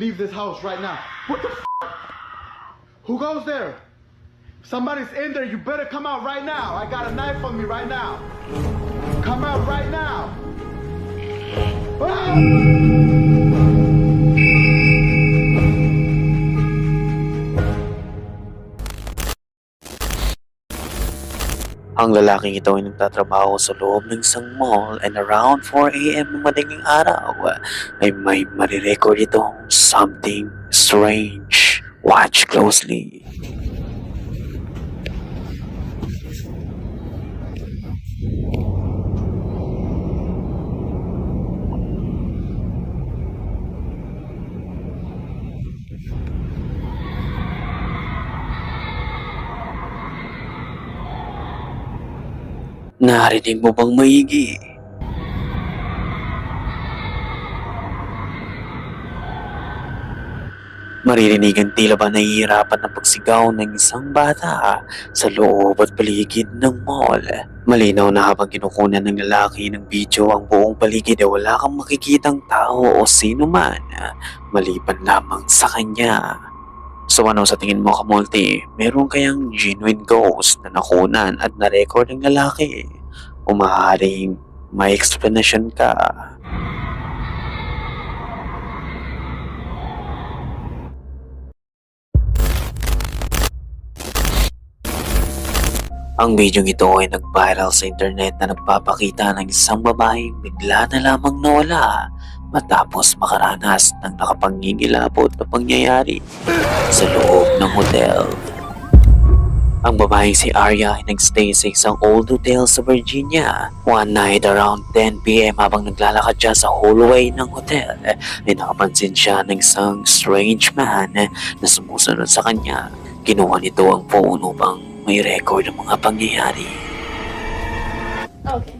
leave this house right now. What the? Who goes there? Somebody's in there. You better come out right now. I got a knife on me right now. Come out right now. Ah! Ang lalaking ito ay nagtatrabaho sa loob ng isang mall and around 4am ng madaling araw ay may marirecord itong something strange. Watch closely. Narinig mo bang maigi? Maririnig ang tila ba nahihirapan na pagsigaw ng isang bata sa loob at paligid ng mall. Malinaw na habang kinukunan ng lalaki ng video ang buong paligid ay wala kang makikitang tao o sino man maliban lamang sa kanya. So ano sa tingin mo kamulti, meron kayang genuine ghost na nakunan at na-record ng lalaki? O maaaring may explanation ka? Ang video ito ay nag-viral sa internet na nagpapakita ng isang babaeng bigla na lamang nawala matapos makaranas ng nakapangingilabot na pangyayari sa loob ng hotel. Ang babaeng si Arya ay nagstay sa isang old hotel sa Virginia. One night around 10pm habang naglalakad siya sa hallway ng hotel, ay nakapansin siya ng isang strange man na sumusunod sa kanya. Kinuha nito ang phone upang may record ng mga pangyayari. Okay.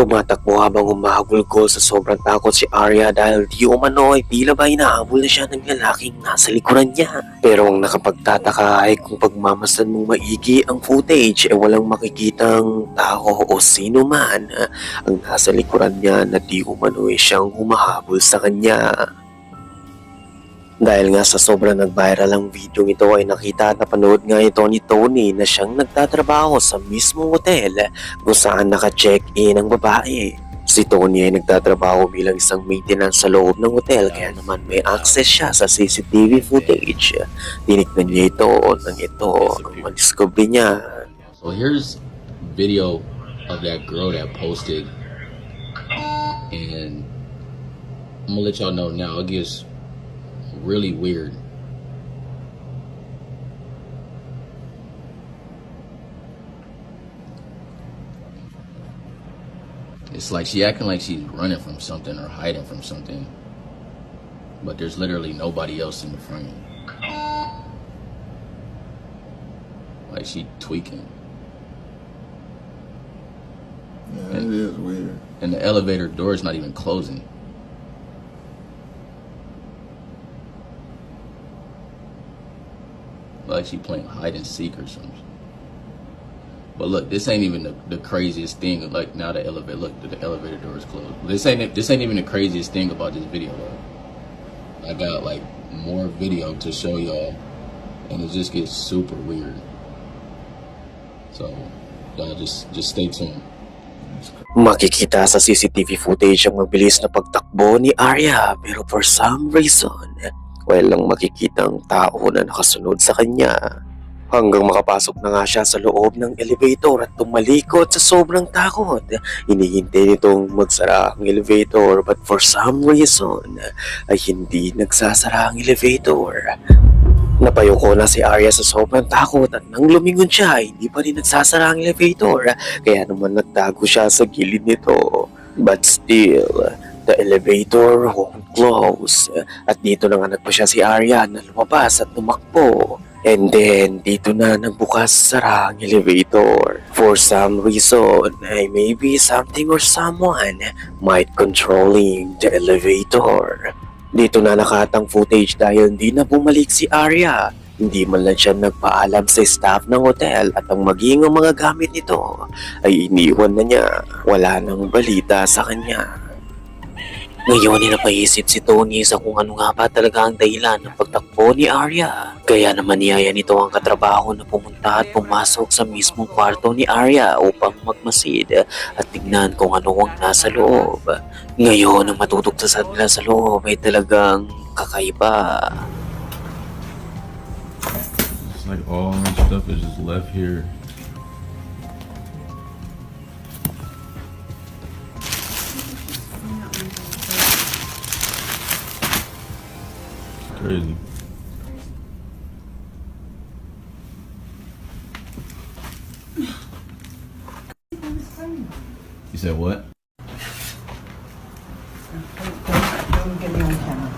Tumatakbo habang humahagulgol sa sobrang takot si Arya dahil di umano ay tila ba hinahabol na siya ng lalaking nasa likuran niya. Pero ang nakapagtataka ay kung pagmamasdan mong maigi ang footage ay walang makikitang tao o sino man ah, ang nasa likuran niya na di umano ay siyang humahabol sa kanya. Dahil nga sa sobrang nag-viral ang video ito ay nakita at napanood nga ito ni Tony na siyang nagtatrabaho sa mismong hotel kung saan naka-check-in ang babae. Si Tony ay nagtatrabaho bilang isang maintenance sa loob ng hotel kaya naman may access siya sa CCTV footage. Tinignan niya ito nang ito ang madiscover niya. So here's video of that girl that posted, and I'm gonna let y'all know now. It gets really weird. It's like she acting like she's running from something or hiding from something, but there's literally nobody else in the frame. Like she tweaking. Yeah, it is weird. and the elevator door is not even closing. Like she playing hide and seek or something. But look, this ain't even the, the craziest thing. Like now the elevator, look, the, elevator door is closed. This ain't this ain't even the craziest thing about this video. I got like more video to show y'all, and it just gets super weird. So y'all just just stay tuned. Makikita sa CCTV footage ang mabilis na pagtakbo ni Arya pero for some reason, walang makikitang tao na nakasunod sa kanya. Hanggang makapasok na nga siya sa loob ng elevator at tumalikod sa sobrang takot. Hinihintay nitong magsara ang elevator but for some reason ay hindi nagsasara ang elevator. Napayoko na si Arya sa sobrang takot at nang lumingon siya, hindi pa rin nagsasara ang elevator. Kaya naman nagtago siya sa gilid nito. But still, the elevator won't close. At dito na nga nagpa siya si Arya na lumabas at tumakbo. And then, dito na nagbukas sara ang elevator. For some reason, ay maybe something or someone might controlling the elevator. Dito na nakatang footage dahil hindi na bumalik si Arya. Hindi man lang siya nagpaalam sa staff ng hotel at ang maging mga gamit nito ay iniwan na niya. Wala nang balita sa kanya. Ngayon ay napaisip si Tony sa kung ano nga ba talaga ang dahilan ng pagtakbo ni Arya. Kaya naman niyaya nito ang katrabaho na pumunta at pumasok sa mismong kwarto ni Arya upang magmasid at tignan kung ano ang nasa loob. Ngayon ang matutugtasan nila sa loob ay talagang kakaiba. It's all my stuff is just left here. Crazy. You said what? Don't get me on camera.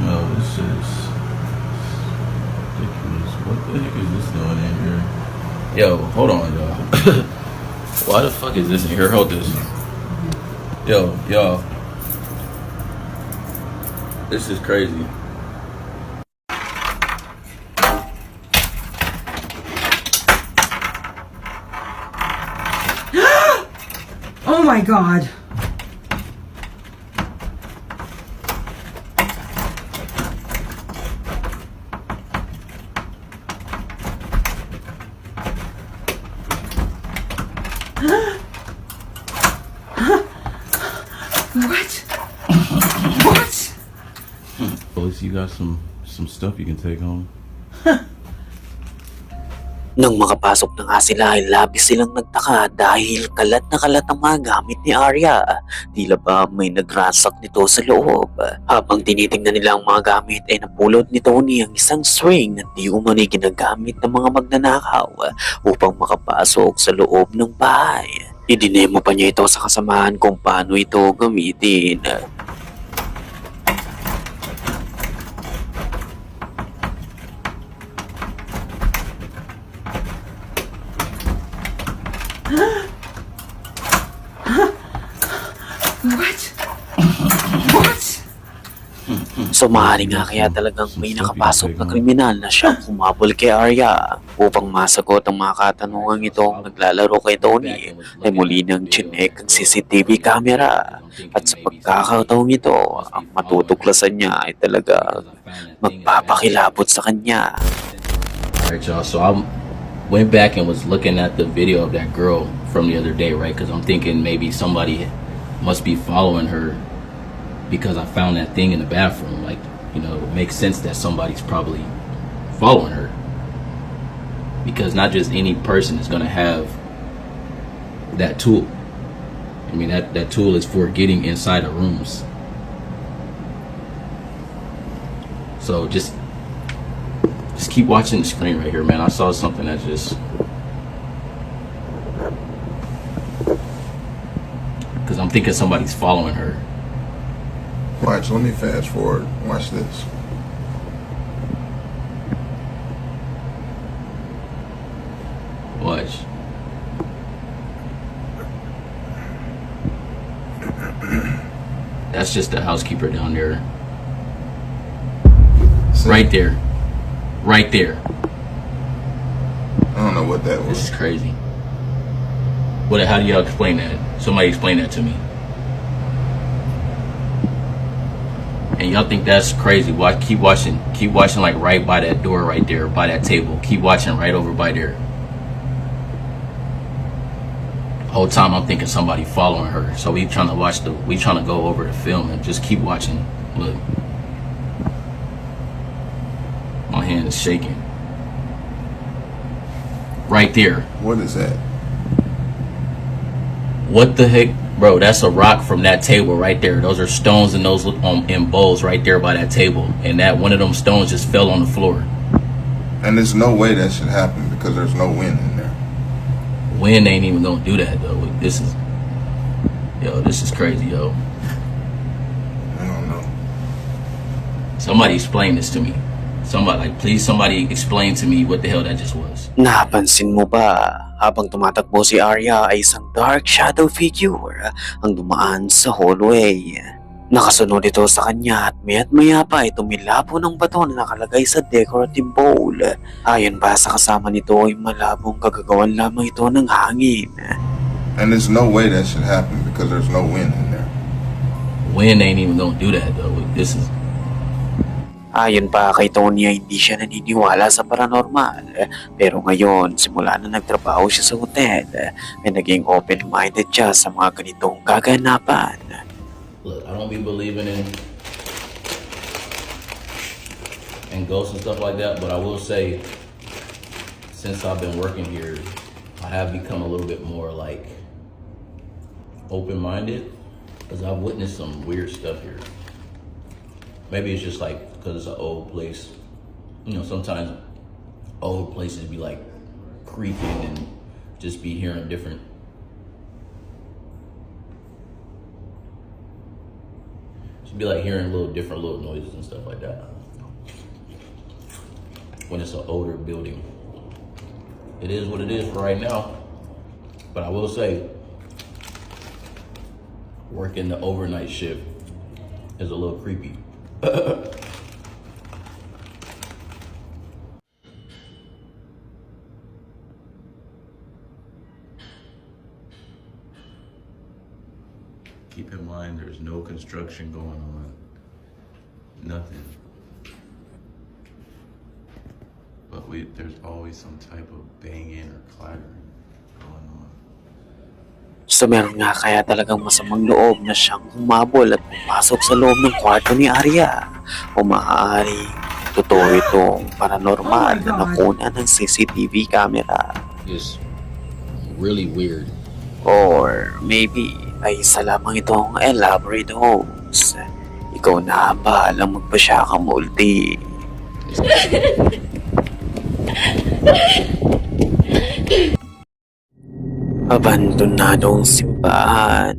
No, this is ridiculous. What the heck is this doing in here? Yo, hold on, y'all. Why the fuck is this in here? Hold this. Yo, y'all. This is crazy. Oh my god. Got some some stuff you can take home. Nang makapasok na nga sila ay labis silang nagtaka dahil kalat na kalat ang mga gamit ni Arya. Tila ba may nagransak nito sa loob. Habang tinitingnan nila ang mga gamit ay napulot ni Tony ang isang string na di umani ginagamit ng mga magnanakaw upang makapasok sa loob ng bahay. Idinemo pa niya ito sa kasamahan kung paano ito gamitin. What? what? So maaaring nga kaya talagang may nakapasok na kriminal na siyang humabol kay Arya upang masagot ang mga katanungan itong naglalaro kay Tony ay muli nang chinek ang CCTV camera at sa pagkakataong ito ang matutuklasan niya ay talaga magpapakilabot sa kanya. Alright, y'all. So I went back and was looking at the video of that girl from the other day, right? Because I'm thinking maybe somebody must be following her because I found that thing in the bathroom. Like, you know, it makes sense that somebody's probably following her. Because not just any person is going to have that tool. I mean, that, that tool is for getting inside of rooms. So just just keep watching the screen right here, man. I saw something that just. Because I'm thinking somebody's following her. Watch, let me fast forward. Watch this. Watch. That's just the housekeeper down there. See? Right there. Right there. I don't know what that was. This is crazy. What? How do y'all explain that? Somebody explain that to me. And y'all think that's crazy? Watch, keep watching, keep watching, like right by that door, right there, by that table. Keep watching right over by there. Whole time I'm thinking somebody following her. So we trying to watch the we trying to go over the film and just keep watching. Look. My hand is shaking. Right there. What is that? What the heck, bro? That's a rock from that table right there. Those are stones and those um, in bowls right there by that table, and that one of them stones just fell on the floor. And there's no way that should happen because there's no wind in there. Wind ain't even gonna do that though. This is, yo, this is crazy, yo. I don't know. Somebody explain this to me. Somebody, like, please, somebody explain to me what the hell that just was. Napansin mo ba habang tumatakbo si Arya ay isang dark shadow figure ang dumaan sa hallway. Nakasunod ito sa kanya at maya't maya pa ay tumilabo ng bato na nakalagay sa decorative bowl. Ayon pa sa kasama nito ay malabong kagagawan lamang ito ng hangin. And there's no way that should happen because there's no wind in there. Wind ain't even gonna do that though. This is, Ayon pa kay Tony ay hindi siya naniniwala sa paranormal. Pero ngayon, simula na nagtrabaho siya sa hotel, ay naging open-minded siya sa mga ganitong kaganapan. look, I don't be believing in in ghosts and stuff like that, but I will say, since I've been working here, I have become a little bit more like open-minded because I've witnessed some weird stuff here. Maybe it's just like because it's an old place. You know, sometimes old places be like creaking and just be hearing different Just be like hearing little different little noises and stuff like that. When it's an older building. It is what it is for right now. But I will say, working the overnight shift is a little creepy. There's no construction going on. Nothing. But we, there's always some type of banging or clattering going on. So meron nga kaya talagang masamang loob na siyang humabol at pumasok sa loob ng kwarto ni Arya. O maaari, totoo itong paranormal na nakuna ng CCTV camera. It's really weird. Or maybe ay isa lamang itong elaborate hoax. Ikaw na ba alam magpasya ka multi? Abandonadong simbahan.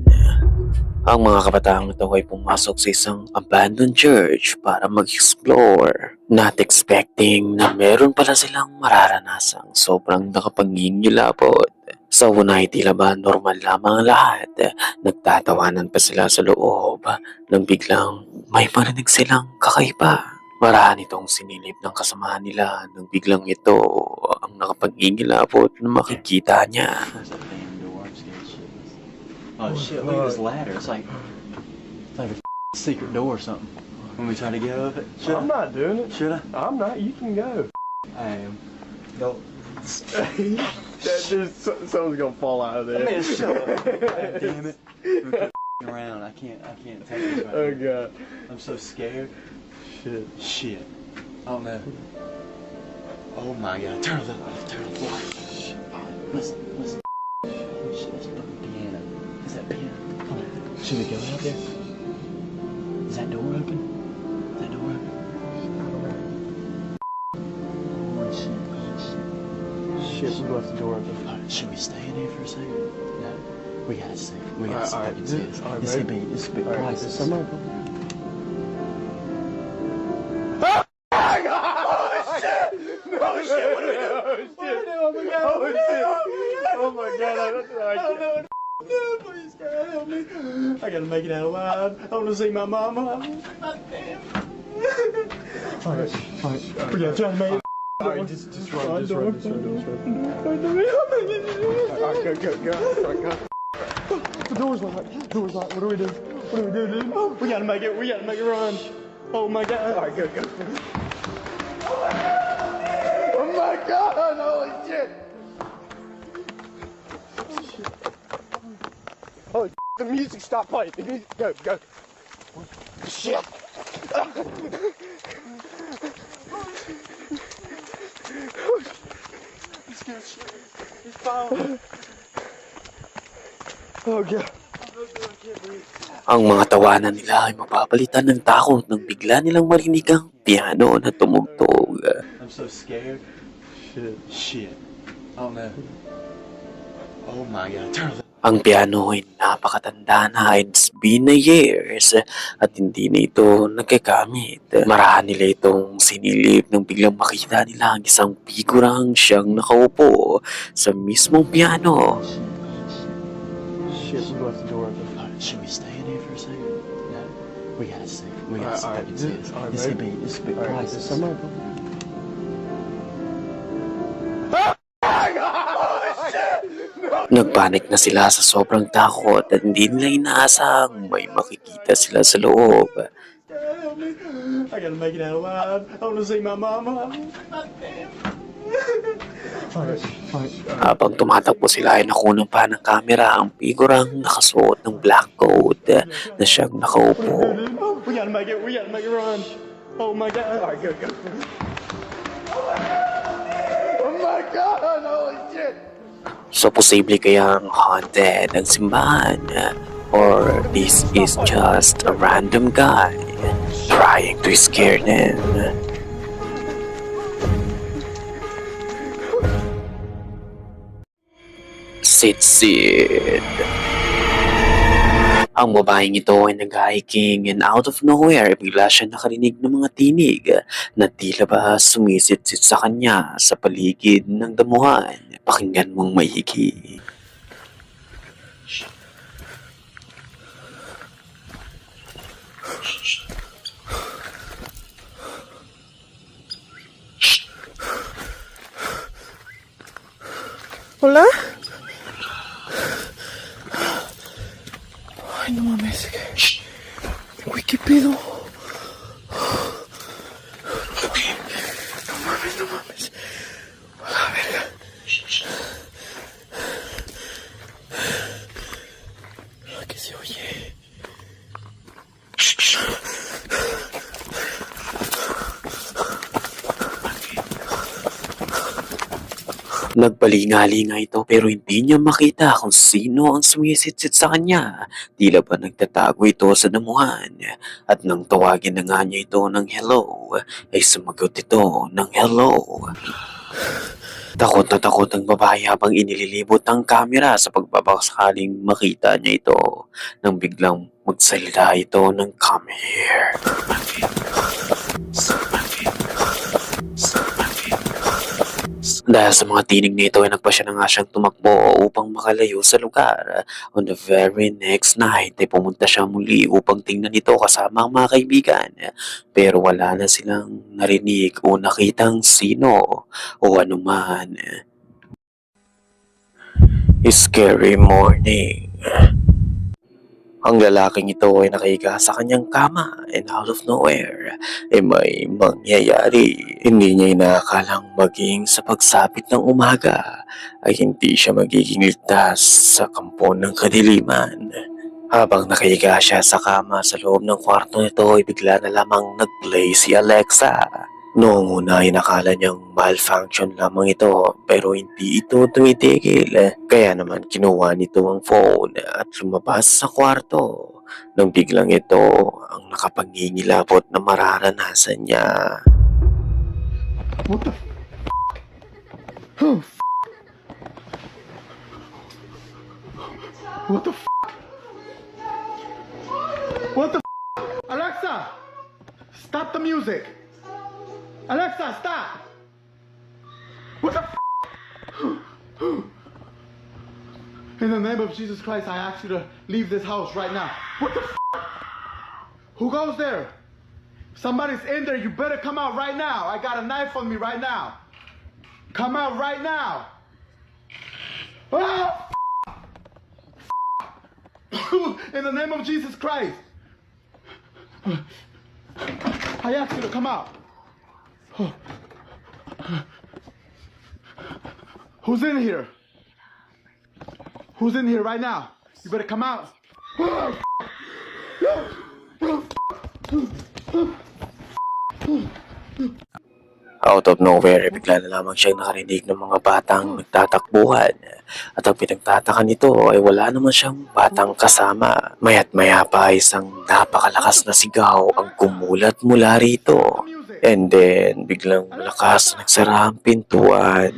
Ang mga kabataang ito ay pumasok sa isang abandoned church para mag-explore. Not expecting na meron pala silang mararanasang sobrang nakapangingilabot. Sa una ay tila ba normal lamang ang lahat. Nagtatawanan pa sila sa loob nang biglang may marinig silang kakaiba. Maraan itong sinilip ng kasamahan nila nang biglang ito ang nakapangingilabot na makikita niya. Oh shit, look at this ladder. It's like, it's like a secret door or something. When we try to get up it, should I'm I? not doing it. Should I? I'm not. You can go. I am. Don't. that just something's gonna fall out of there. Man, shut up. God damn it. We're around. I can't, I can't take this right Oh now. god. I'm so scared. Shit. Shit. Oh no. Oh my god. Turn the turn the light. Shit. Listen, listen. Oh shit, that's fucking piano. Is that piano? Come on. Should we go out there? Is that door open? Oh shit. Shit, we left the door open. Alright, should we stay in here for a second? No. We gotta stay. We gotta Alright, see if I alright, can see this- this. alright, This could be, babe. this could be Alright, priceless. is somebody- Oh my god! Oh my god! Please, God, help me. I gotta make it out alive. I wanna see my mama. Alright, alright. We gotta try to make it. Alright, just, just run, just run, just run, just run. Alright, go, go, go. Alright, go. The door's locked. The door's locked. What do we do? What do we do, dude? We gotta make it. We gotta make it run. Oh my god. Alright, go, go. Oh my god! Holy shit! Oh, The music stop playing. The music, go, go. Shit. He's. He's. Oh. Ang mga tawanan nila ay mapapalitan ng takot nang bigla nilang marinig ang piano na tumugtog. I'm so scared. Shit. Shit. Oh no. Oh my god. Turn Ang piano ay napakatanda na. It's been a years at hindi na ito nagagamit. Marahan nila itong sinilip nang biglang makita nila ang isang figurang siyang nakaupo sa mismong piano. Shit, we left the door open. Should we stay in here for a second? No. We gotta see. We gotta alright, This, could be this could be priceless. Nagpanik na sila sa sobrang takot at hindi nila inaasang may makikita sila sa loob. Alive. I wanna see my mama. Habang tumatakbo sila ay nakunan pa ng kamera ang figurang nakasuot ng black coat na siyang nakaupo. Oh, we gotta make it. We gotta make it run. Oh my god. Alright, go, go. Oh my God! Holy shit! So posible kayang haunted ang simbahan or this is just a random guy trying to scare them. Sit sit. Ang babaeng ito ay nag-hiking and out of nowhere bigla siya nakarinig ng mga tinig na tila ba sumisit-sit sa kanya sa paligid ng damuhan. Pakinggan mong maigi. Hola? Ay, no mames. Güey, ¿qué pedo? No mames, no mames. A la verga. ¿Qué se oye? Nagpalingalinga ito pero hindi niya makita kung sino ang sumisitsit sa kanya. Tila ba nagtatago ito sa damuhan. At nang tawagin na nga niya ito ng hello, ay sumagot ito ng hello. Takot na takot ang babae habang inililibot ang kamera sa pagbabasakaling makita niya ito nang biglang magsalita ito ng come here. Dahil sa mga tinig nito ay nagpa siya na nga siyang tumakbo upang makalayo sa lugar. On the very next night ay pumunta siya muli upang tingnan ito kasama ang mga kaibigan. Pero wala na silang narinig o nakitang sino o anuman. Scary morning. Ang lalaking ito ay nakahiga sa kanyang kama and out of nowhere ay may mangyayari. Hindi niya inakalang maging sa pagsapit ng umaga ay hindi siya magiging ligtas sa kampo ng kadiliman. Habang nakahiga siya sa kama sa loob ng kwarto nito ay bigla na lamang nag-play si Alexa. Noong una ay nakala niyang malfunction lamang ito pero hindi ito tumitigil. Kaya naman kinuha nito ang phone at lumabas sa kwarto. Nang biglang ito ang nakapangingilabot na mararanasan niya. What the f? Oh, f- What the f? What the f? Alexa! Stop the music! Alexa, stop! What the f? In the name of Jesus Christ, I ask you to leave this house right now. What the f? Who goes there? Somebody's in there. You better come out right now. I got a knife on me right now. Come out right now. Oh! In the name of Jesus Christ. I ask you to come out. Who's in here? Who's in here right now? You better come out. Out of nowhere, bigla na lamang siyang nakarinig ng mga batang nagtatakbuhan. At ang pinagtataka nito ay wala naman siyang batang kasama. Mayat maya pa isang napakalakas na sigaw ang kumulat mula rito. And then, biglang malakas nagsara ang pintuan.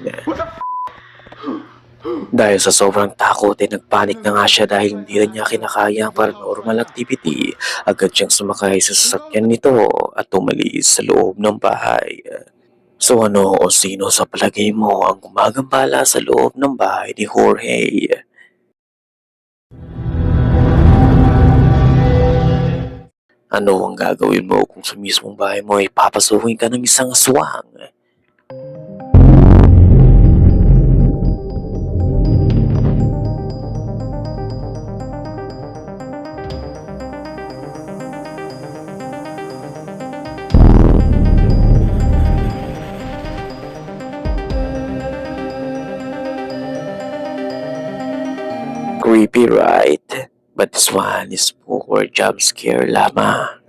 Dahil sa sobrang takot ay nagpanik na nga siya dahil hindi rin niya kinakaya ang paranormal activity. Agad siyang sumakay sa sasakyan nito at tumalis sa loob ng bahay. So ano o sino sa palagay mo ang gumagambala sa loob ng bahay ni Jorge? Ano ang gagawin mo kung sa mismong bahay mo ay papasukin ka ng isang aswang? Creepy, right? But this one is for jump scare lamang.